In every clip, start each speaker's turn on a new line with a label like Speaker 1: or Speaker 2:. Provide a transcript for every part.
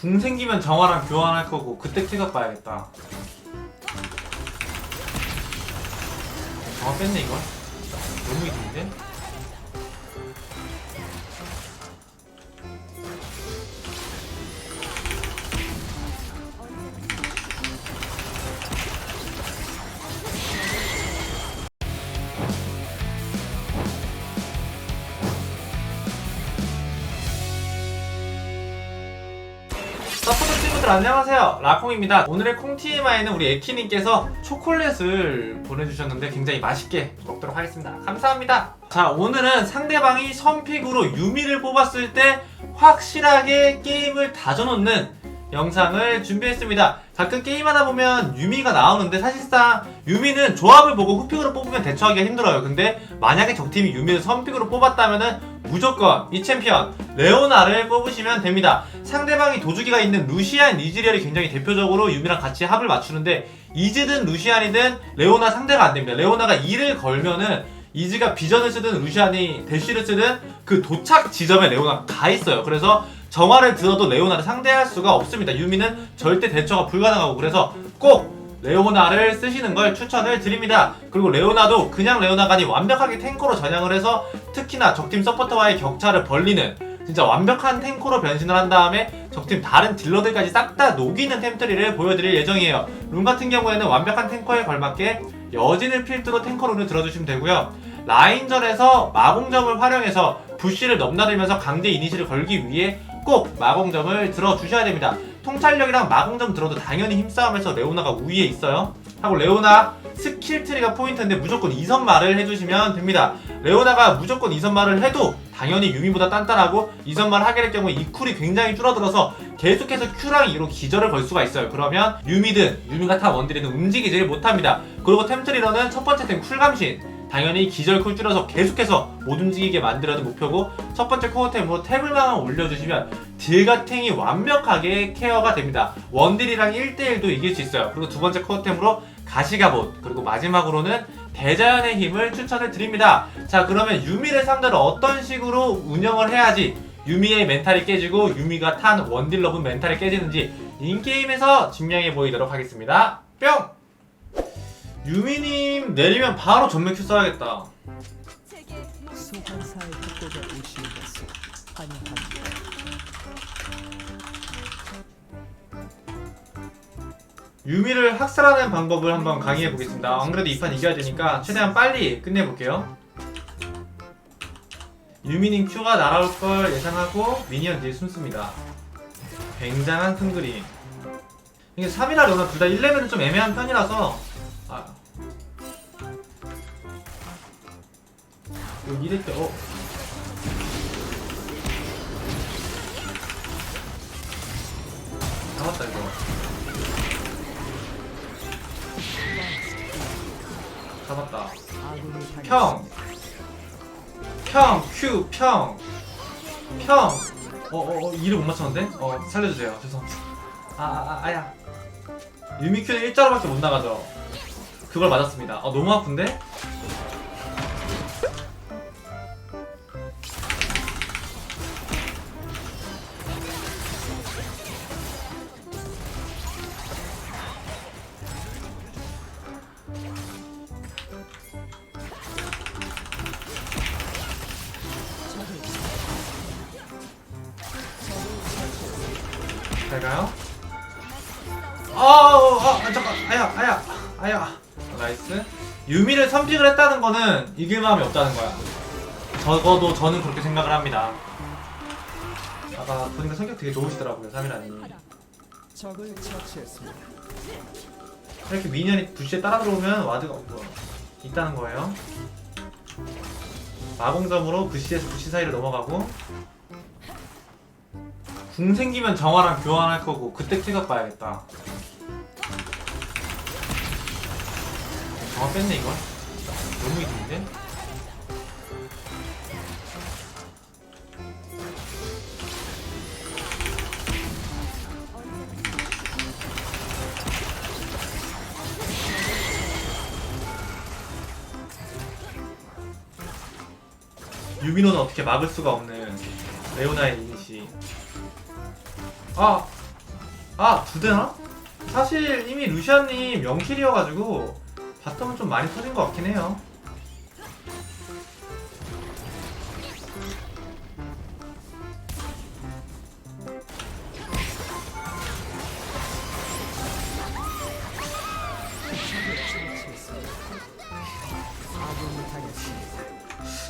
Speaker 1: 궁 생기면 정화랑 교환할 거고 그때 킬각 봐야겠다. 정화 뺐네 이걸. 너무 이쁜데? 친구들 안녕하세요. 라콩입니다. 오늘의 콩TMI는 우리 에키님께서 초콜릿을 보내주셨는데 굉장히 맛있게 먹도록 하겠습니다. 감사합니다. 자 오늘은 상대방이 선픽으로 유미를 뽑았을 때 확실하게 게임을 다져놓는 영상을 준비했습니다 가끔 게임하다 보면 유미가 나오는데 사실상 유미는 조합을 보고 후픽으로 뽑으면 대처하기가 힘들어요 근데 만약에 적팀이 유미를 선픽으로 뽑았다면은 무조건 이 챔피언 레오나를 뽑으시면 됩니다 상대방이 도주기가 있는 루시안, 이즈리얼이 굉장히 대표적으로 유미랑 같이 합을 맞추는데 이즈든 루시안이든 레오나 상대가 안 됩니다. 레오나가 2를 걸면은 이즈가 비전을 쓰든 루시안이 대쉬를 쓰든 그 도착 지점에 레오나가 가 있어요. 그래서 정화를 들어도 레오나를 상대할 수가 없습니다. 유미는 절대 대처가 불가능하고 그래서 꼭 레오나를 쓰시는 걸 추천을 드립니다. 그리고 레오나도 그냥 레오나가 아닌 완벽하게 탱커로 전향을 해서 특히나 적팀 서포터와의 격차를 벌리는 진짜 완벽한 탱커로 변신을 한 다음에 적팀 다른 딜러들까지 싹 다 녹이는 템트리를 보여드릴 예정이에요. 룬 같은 경우에는 완벽한 탱커에 걸맞게 여진을 필두로 탱커 룬을 들어주시면 되고요. 라인전에서 마공점을 활용해서 부시를 넘나들면서 강제 이니시를 걸기 위해 꼭 마공점을 들어주셔야 됩니다. 통찰력이랑 마공점 들어도 당연히 힘싸움에서 레오나가 우위에 있어요. 하고 레오나 스킬 트리가 포인트인데 무조건 2선 말을 해주시면 됩니다. 레오나가 무조건 2선 말을 해도 당연히 유미보다 단단하고 2선 말 하게 될 경우에 이 쿨이 굉장히 줄어들어서 계속해서 Q랑 2로 기절을 걸 수가 있어요. 그러면 유미든 유미가 타 원딜이든 움직이질 못합니다. 그리고 템트리러는 첫 번째 템 쿨감신 당연히 기절 쿨 줄여서 계속해서 못 움직이게 만들어는 목표고 첫 번째 코어 템으로 탭을만 올려주시면 딜가탱이 완벽하게 케어가 됩니다. 원딜이랑 1대1도 이길 수 있어요. 그리고 두 번째 코어 템으로 가시가봇 그리고 마지막으로는 대자연의 힘을 추천을 드립니다. 자 그러면 유미를 상대로 어떤 식으로 운영을 해야지 유미의 멘탈이 깨지고 유미가 탄 원딜러분 멘탈이 깨지는지 인게임에서 증명해 보이도록 하겠습니다. 뿅! 유미님 내리면 바로 전면 큐 써야겠다.
Speaker 2: 것을 환영합니다.
Speaker 1: 유미를 학살하는 방법을 한번 강의해 보겠습니다. 안 그래도 이 판 이겨야 되니까 최대한 빨리 끝내볼게요. 유미님 Q가 날아올 걸 예상하고 미니언 뒤에 숨습니다. 굉장한 큰 그림. 이게 3이라 레오나 둘 다 1레벨은 좀 애매한 편이라서 이럴 때 어? 잡았다 이거. 잡았다. 평. 평, 큐, 평. 평. 어, 어, 어, 이를 못 맞췄는데? 어, 살려주세요. 죄송합니다. 아, 아, 아, 아야. 유미큐는 일자로밖에 못 나가죠. 그걸 맞았습니다. 어, 너무 아픈데? 잘 가요. 아, 어, 아, 아, 잠깐, 아야, 아야, 아야. 어, 나이스. 유미를 선픽을 했다는 거는 이길 마음이 없다는 거야. 적어도 저는 그렇게 생각을 합니다. 아까 보니까 성격 되게 좋으시더라고요, 3이라니.
Speaker 2: 적을 처치했습니다.
Speaker 1: 이렇게 미니언이 부시에 따라 들어오면 와드가 없고 있다는 거예요. 마공점으로 부시에서 부시 사이를 넘어가고 궁 생기면 정화랑 교환할 거고 그때 킬각 봐야겠다. 정화 뺐네 이걸. 너무 이쁜데? 유미노는 어떻게 막을 수가 없는 레오나의 이니시. 아, 아, 두 대나? 사실 이미 루시안님 0킬이어가지고 바텀은 좀 많이 터진 것 같긴 해요.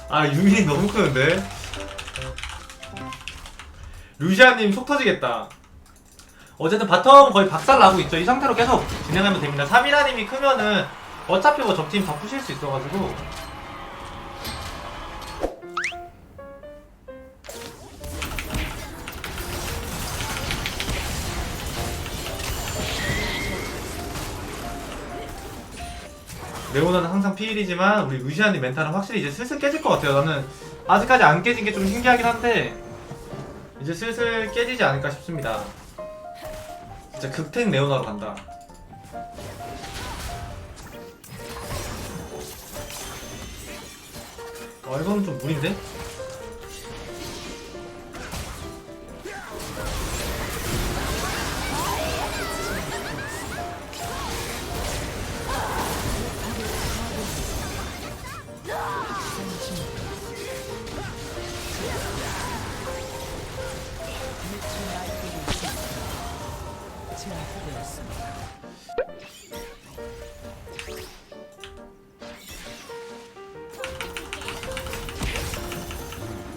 Speaker 2: 아,
Speaker 1: 유민이 너무 크는데? 루시안님 속 터지겠다. 어쨌든 바텀 거의 박살 나고 있죠. 이 상태로 계속 진행하면 됩니다. 3이라님이 크면은 어차피 뭐 적팀 다 푸실 수 있어가지고. 레오나는 항상 피일이지만 우리 루시안님 멘탈은 확실히 이제 슬슬 깨질 것 같아요. 나는 아직까지 안 깨진 게 좀 신기하긴 한데 이제 슬슬 깨지지 않을까 싶습니다. 진짜 극탱 레오나로 간다. 어 이거는 좀 무리인데?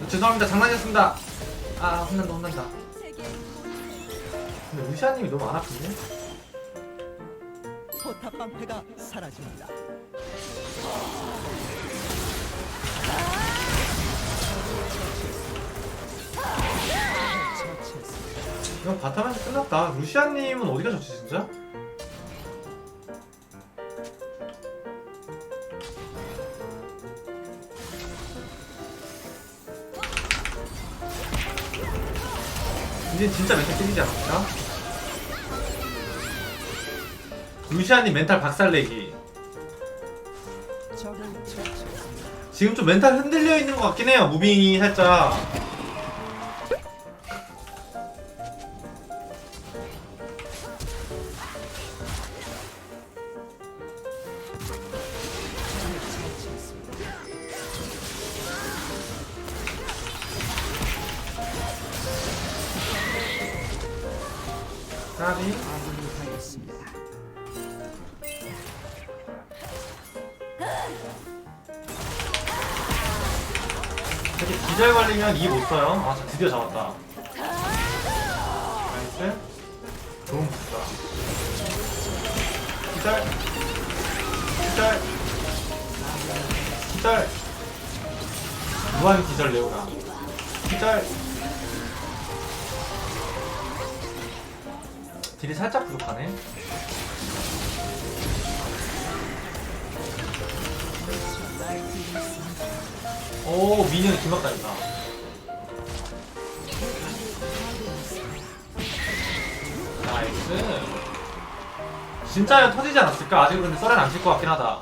Speaker 1: 죄송합니다. 장난이었습니다. 아 혼난다 혼난다. 근데 루시아님이 너무 안 아픈데?
Speaker 2: 포탑 방패가 사라집니다.
Speaker 1: 이건 바텀에서 끝났다. 루시아님은 어디 가셨지 진짜? 이제 진짜 멘탈 깨지지 않았을까? 루시아님 멘탈 박살내기. 지금 좀 멘탈 흔들려 있는 것 같긴 해요. 무빙이 살짝. 까비. 이렇게 기절 걸리면 이 못 써요. 아, 저 드디어 잡았다. 나이스. 너무 무섭다. 기절. 기절. 기절. 무한 기절 레오나. 기절. 딜이 살짝 부족하네. 오, 미니언 김박다니까. 나이스. 진짜 터지지 않았을까? 아직은 근데 썰엔 안칠 것 같긴 하다.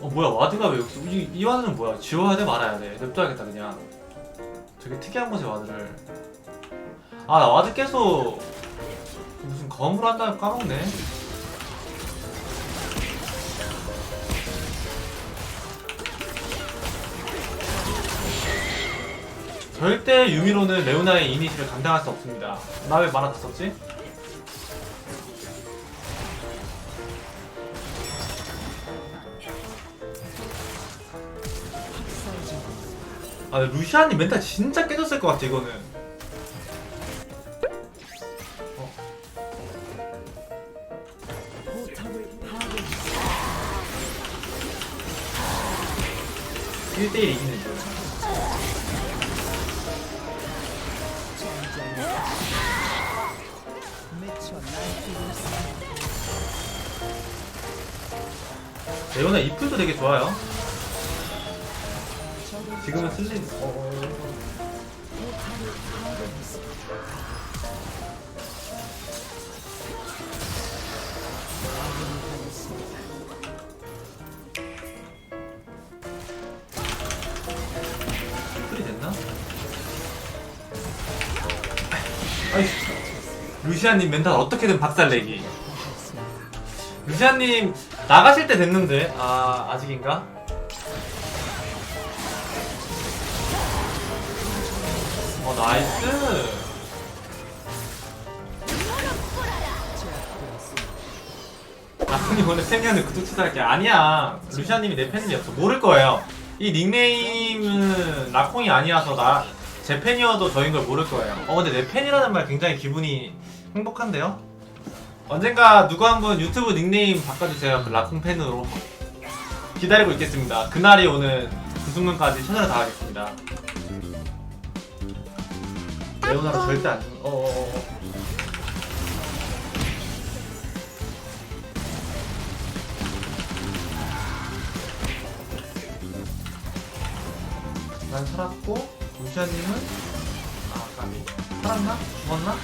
Speaker 1: 어 뭐야 와드가 왜 여기 이, 이 와드는 뭐야? 지워야 돼 말아야 돼. 냅둬야겠다 그냥. 되게 특이한 곳에 와드를. 아 나 와드 계속 무슨 검으로 한다면 까먹네. 절대 유미로는 레오나의 이니시를 감당할 수 없습니다. 나왜 만화 다 썼지? 아 근데 루시안님 멘탈 진짜 깨졌을 것 같아 이거는 어,
Speaker 2: 포탑을 파괴.
Speaker 1: 1대1 이기는
Speaker 2: 있습니다.
Speaker 1: 레오나 이플도 되게 좋아요 지금은 슬림. 어...
Speaker 2: 풀이
Speaker 1: 됐나? 루시아님 멘탈 어떻게든 박살내기. 루시아님 나가실 때 됐는데 아 아직인가? 어 나이스. 아니 오늘 팬이었는데 구독 취소할게 아니야. 루시아님이 내 팬이었어. 모를 거예요. 이 닉네임은 라콩이 아니라서 나 제 팬이어도 저인 걸 모를 거예요. 어 근데 내 팬이라는 말 굉장히 기분이 행복한데요? 언젠가 누구 한 분 유튜브 닉네임 바꿔주세요. 그 라콩 팬으로. 기다리고 있겠습니다. 그날이 오는 그 순간까지 최선을 다하겠습니다 레오나로 절대 안 죽... 어어 어. 난 살았고 루시아님은? 아 까비. 살았나? 죽었나?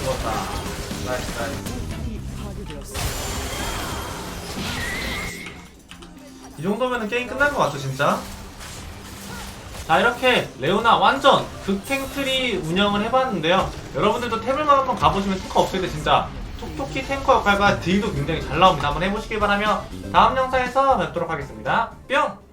Speaker 1: 죽었다. 나이스 나이스 이 정도면은 게임 끝난 것 같아 진짜. 자 이렇게 레오나 완전 극탱트리 운영을 해봤는데요. 여러분들도 탭을만 한번 가보시면 탱커 없을 때 진짜 톡톡히 탱커 역할과 딜도 굉장히 잘 나옵니다. 한번 해보시길 바라며 다음 영상에서 뵙도록 하겠습니다. 뿅!